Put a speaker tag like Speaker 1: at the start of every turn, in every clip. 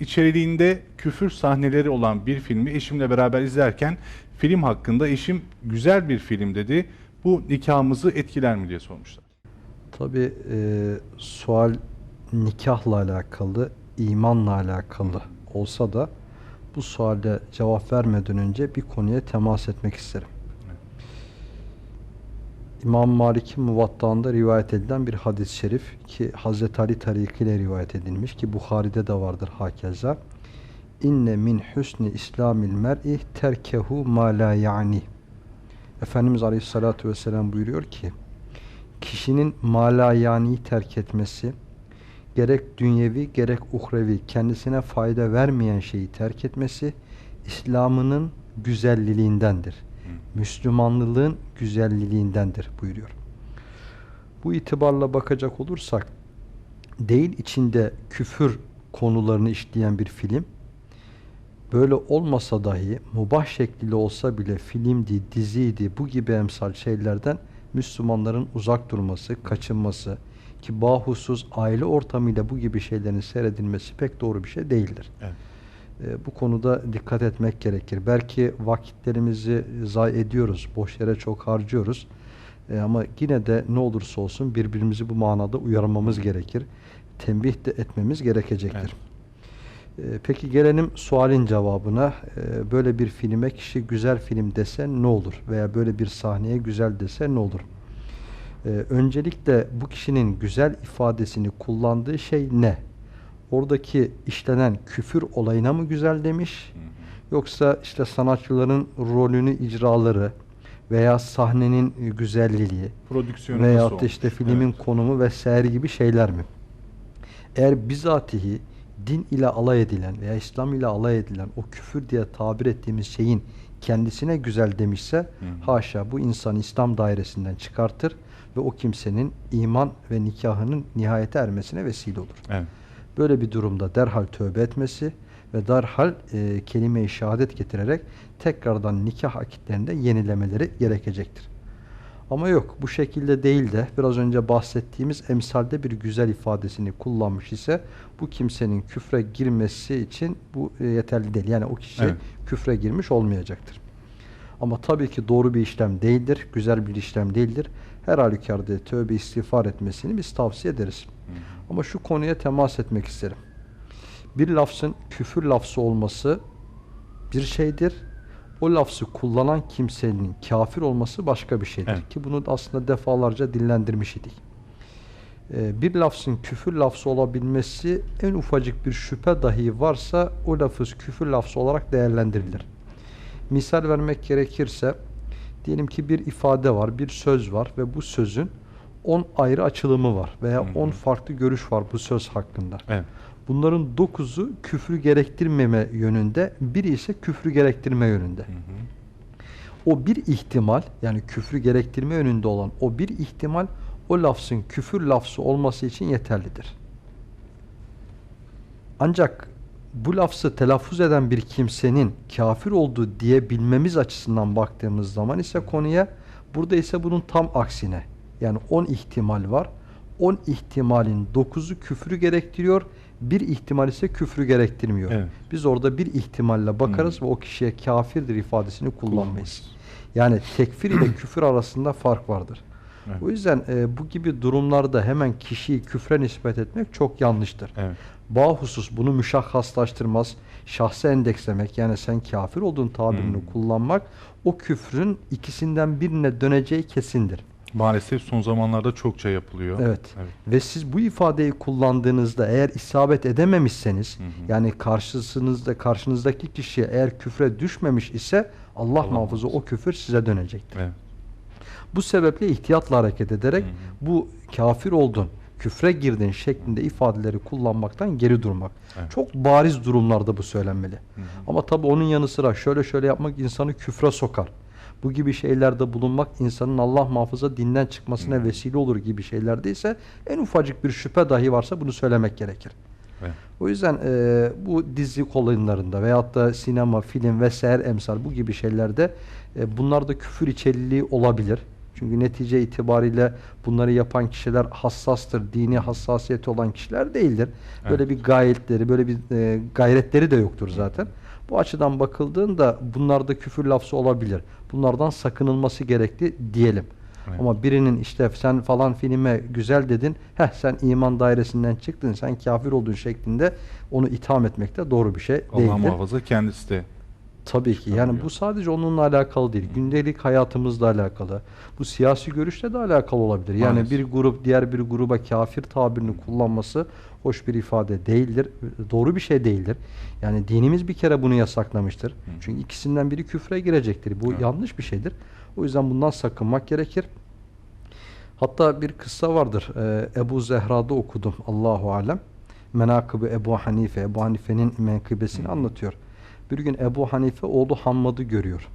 Speaker 1: İçeriliğinde küfür sahneleri olan bir filmi eşimle beraber izlerken film hakkında eşim güzel bir film dedi. Bu nikahımızı etkiler mi diye sormuşlar.
Speaker 2: Tabi sual nikahla alakalı, imanla alakalı olsa da bu suale cevap vermeden önce bir konuya temas etmek isterim. İmam Malik'in muvattağında rivayet edilen bir hadis-i şerif ki Hazreti Ali tarikiyle rivayet edilmiş ki Bukhari'de de vardır hakeza. İnne min husni islamil mer'i terkehu ma la yani. Efendimiz Aleyhisselatü Vesselam buyuruyor ki kişinin malayani terk etmesi, gerek dünyevi gerek uhrevi kendisine fayda vermeyen şeyi terk etmesi İslam'ının güzelliğindendir. Müslümanlığın güzelliğindendir buyuruyor. Bu itibarla bakacak olursak değil içinde küfür konularını işleyen bir film böyle olmasa dahi mubah şekliyle olsa bile filmdi, diziydi bu gibi emsal şeylerden Müslümanların uzak durması, kaçınması ki bahusuz aile ortamıyla bu gibi şeylerin seyredilmesi pek doğru bir şey değildir.
Speaker 1: Evet.
Speaker 2: E, bu konuda dikkat etmek gerekir. Belki vakitlerimizi zayi ediyoruz, boş yere çok harcıyoruz. E, ama yine de ne olursa olsun birbirimizi bu manada uyarmamız gerekir. Tembih de etmemiz gerekecektir. E, peki gelelim sualin cevabına. E, böyle bir filme kişi güzel film dese ne olur? Veya böyle bir sahneye güzel dese ne olur? E, öncelikle bu kişinin güzel ifadesini kullandığı şey ne? Oradaki işlenen küfür olayına mı güzel demiş? Yoksa işte sanatçıların rolünü icraları veya sahnenin güzelliği
Speaker 1: Prodüksiyonu
Speaker 2: da
Speaker 1: olmuş?
Speaker 2: işte filmin
Speaker 1: Evet.
Speaker 2: konumu vesaire gibi şeyler mi? Eğer bizatihi din ile alay edilen veya İslam ile alay edilen o küfür diye tabir ettiğimiz şeyin kendisine güzel demişse
Speaker 1: hı.
Speaker 2: haşa bu insanı İslam dairesinden çıkartır ve o kimsenin iman ve nikahının nihayete ermesine vesile olur.
Speaker 1: Evet.
Speaker 2: Böyle bir durumda derhal tövbe etmesi ve derhal e, kelime-i şehadet getirerek tekrardan nikah akitlerinde yenilemeleri gerekecektir. Ama yok bu şekilde değil de biraz önce bahsettiğimiz emsalde bir güzel ifadesini kullanmış ise bu kimsenin küfre girmesi için bu e, yeterli değil. Yani o kişi
Speaker 1: Evet.
Speaker 2: küfre girmiş olmayacaktır. Ama tabii ki doğru bir işlem değildir, güzel bir işlem değildir. Her halükarda tövbe istiğfar etmesini biz tavsiye ederiz. Ama şu konuya temas etmek isterim. Bir lafzın küfür lafzı olması bir şeydir. O lafzı kullanan kimsenin kafir olması başka bir şeydir.
Speaker 1: Evet.
Speaker 2: Ki bunu da aslında defalarca dillendirmiş idik. Ee, bir lafzın küfür lafzı olabilmesi en ufacık bir şüphe dahi varsa o lafız küfür lafzı olarak değerlendirilir. Misal vermek gerekirse diyelim ki bir ifade var, bir söz var ve bu sözün 10 ayrı açılımı var veya
Speaker 1: Hı hı.
Speaker 2: 10 farklı görüş var bu söz hakkında.
Speaker 1: Evet.
Speaker 2: Bunların 9'u küfrü gerektirmeme yönünde, biri ise küfrü gerektirme yönünde.
Speaker 1: Hı hı.
Speaker 2: O bir ihtimal yani küfrü gerektirme yönünde olan o bir ihtimal o lafzın küfür lafzı olması için yeterlidir. Ancak bu lafzı telaffuz eden bir kimsenin kafir olduğu diyebilmemiz açısından baktığımız zaman ise konuya burada ise bunun tam aksine yani 10 ihtimal var. 10 ihtimalin 9'u küfrü gerektiriyor. Bir ihtimal ise küfrü gerektirmiyor.
Speaker 1: Evet.
Speaker 2: Biz orada bir ihtimalle bakarız ve o kişiye kafirdir ifadesini kullanmayız.
Speaker 1: Kullanmayız.
Speaker 2: Yani tekfir ile küfür arasında fark vardır.
Speaker 1: Evet.
Speaker 2: O yüzden e, bu gibi durumlarda hemen kişiyi küfre nispet etmek çok yanlıştır.
Speaker 1: Evet.
Speaker 2: Bahusus bunu müşahhaslaştırmaz. Şahsı endekslemek yani sen kafir olduğun tabirini
Speaker 1: Hmm.
Speaker 2: kullanmak o küfrün ikisinden birine döneceği kesindir.
Speaker 1: Maalesef son zamanlarda çokça yapılıyor.
Speaker 2: Evet.
Speaker 1: Evet.
Speaker 2: Ve siz bu ifadeyi kullandığınızda eğer isabet edememişseniz
Speaker 1: Hı hı.
Speaker 2: yani karşısınızda karşınızdaki kişi eğer küfre düşmemiş ise Allah,
Speaker 1: Allah
Speaker 2: muhafaza
Speaker 1: muhafaza.
Speaker 2: o küfür size dönecektir.
Speaker 1: Evet.
Speaker 2: Bu sebeple ihtiyatla hareket ederek
Speaker 1: Hı hı.
Speaker 2: bu kafir oldun, küfre girdin şeklinde ifadeleri kullanmaktan geri durmak.
Speaker 1: Evet.
Speaker 2: Çok bariz durumlarda bu söylenmeli.
Speaker 1: Hı hı.
Speaker 2: Ama tabi onun yanı sıra şöyle şöyle yapmak insanı küfre sokar. Bu gibi şeylerde bulunmak insanın Allah muhafaza dinden çıkmasına
Speaker 1: Hı.
Speaker 2: vesile olur gibi şeylerde ise en ufacık bir şüphe dahi varsa bunu söylemek gerekir.
Speaker 1: Evet.
Speaker 2: O yüzden e, bu dizi oyunlarında veyahut da sinema, film vesaire emsal bu gibi şeylerde E, bunlar da küfür içeriliği olabilir. Çünkü netice itibariyle bunları yapan kişiler hassastır, dini hassasiyeti olan kişiler değildir. Böyle
Speaker 1: Evet.
Speaker 2: bir gayretleri, böyle bir e, gayretleri de yoktur zaten. Bu açıdan bakıldığında bunlarda küfür lafzı olabilir. Bunlardan sakınılması gerekli diyelim.
Speaker 1: Evet.
Speaker 2: Ama birinin işte sen falan filme güzel dedin, heh sen iman dairesinden çıktın, sen kafir oldun şeklinde onu itham etmek de doğru bir şey
Speaker 1: Allah
Speaker 2: değildir.
Speaker 1: muhafaza kendisi de
Speaker 2: Tabii ki. Yani bu sadece onunla alakalı değil. Gündelik hayatımızla alakalı. Bu siyasi görüşle de alakalı olabilir. Yani
Speaker 1: Maalesef.
Speaker 2: bir grup diğer bir gruba kafir tabirini kullanması hoş bir ifade değildir. Doğru bir şey değildir. Yani dinimiz bir kere bunu yasaklamıştır. Çünkü ikisinden biri küfre girecektir. Bu
Speaker 1: Evet.
Speaker 2: yanlış bir şeydir. O yüzden bundan sakınmak gerekir. Hatta bir kıssa vardır. Ee, Ebu Zehra'da okudum. Allahu alem. Menakıbı Ebu Hanife. Ebu Hanife'nin menkıbesini
Speaker 1: Hı.
Speaker 2: anlatıyor. Bir gün Ebu Hanife oğlu Hammad'ı görüyor.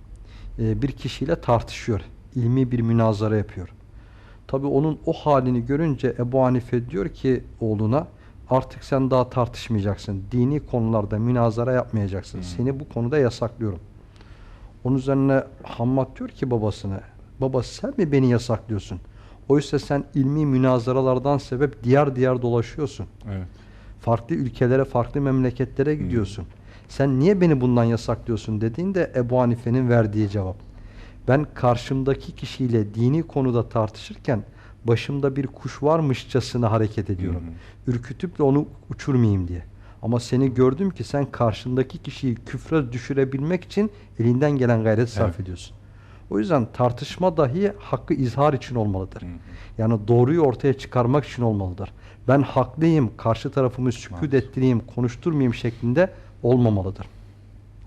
Speaker 2: Ee, bir kişiyle tartışıyor. İlmi bir münazara yapıyor. Tabi onun o halini görünce Ebu Hanife diyor ki oğluna artık sen daha tartışmayacaksın. Dini konularda münazara yapmayacaksın.
Speaker 1: Hı.
Speaker 2: Seni bu konuda yasaklıyorum. Onun üzerine Hammad diyor ki babasına baba sen mi beni yasaklıyorsun? Oysa sen ilmi münazaralardan sebep diyar diyar dolaşıyorsun.
Speaker 1: evet.
Speaker 2: Farklı ülkelere, farklı memleketlere gidiyorsun. Sen niye beni bundan yasaklıyorsun dediğinde Ebu Hanife'nin verdiği cevap. Ben karşımdaki kişiyle dini konuda tartışırken başımda bir kuş varmışçasına hareket ediyorum. Ürkütüp de onu uçurmayayım diye. Ama seni gördüm ki sen karşındaki kişiyi küfre düşürebilmek için elinden gelen gayret sarf
Speaker 1: Evet.
Speaker 2: ediyorsun. O yüzden tartışma dahi hakkı izhar için olmalıdır.
Speaker 1: Hı hı.
Speaker 2: Yani doğruyu ortaya çıkarmak için olmalıdır. Ben haklıyım, karşı tarafımı sükut ettireyim, konuşturmayayım şeklinde olmamalıdır.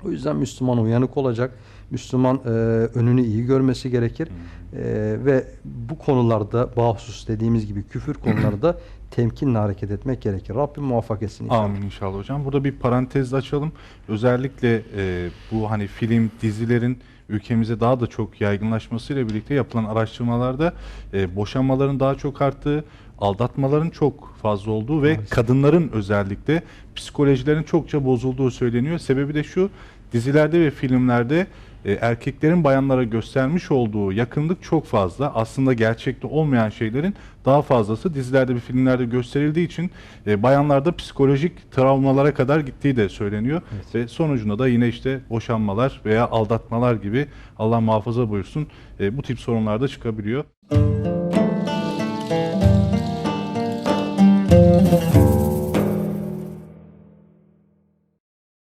Speaker 2: O yüzden Müslüman uyanık olacak. Müslüman e, önünü iyi görmesi gerekir. E, ve bu konularda bahusus dediğimiz gibi küfür konularda temkinle hareket etmek gerekir. Rabbim muvaffak etsin inşallah.
Speaker 1: Amin inşallah hocam. Burada bir parantez açalım. Özellikle e, bu hani film, dizilerin ülkemize daha da çok yaygınlaşmasıyla birlikte yapılan araştırmalarda e, boşanmaların daha çok arttığı, aldatmaların çok fazla olduğu ve
Speaker 2: Maalesef.
Speaker 1: kadınların özellikle psikolojilerin çokça bozulduğu söyleniyor. Sebebi de şu, dizilerde ve filmlerde e, erkeklerin bayanlara göstermiş olduğu yakınlık çok fazla. Aslında gerçekte olmayan şeylerin daha fazlası dizilerde ve filmlerde gösterildiği için e, bayanlarda psikolojik travmalara kadar gittiği de söyleniyor.
Speaker 2: Evet.
Speaker 1: Ve sonucunda da yine işte boşanmalar veya aldatmalar gibi Allah muhafaza buyursun e, bu tip sorunlar da çıkabiliyor.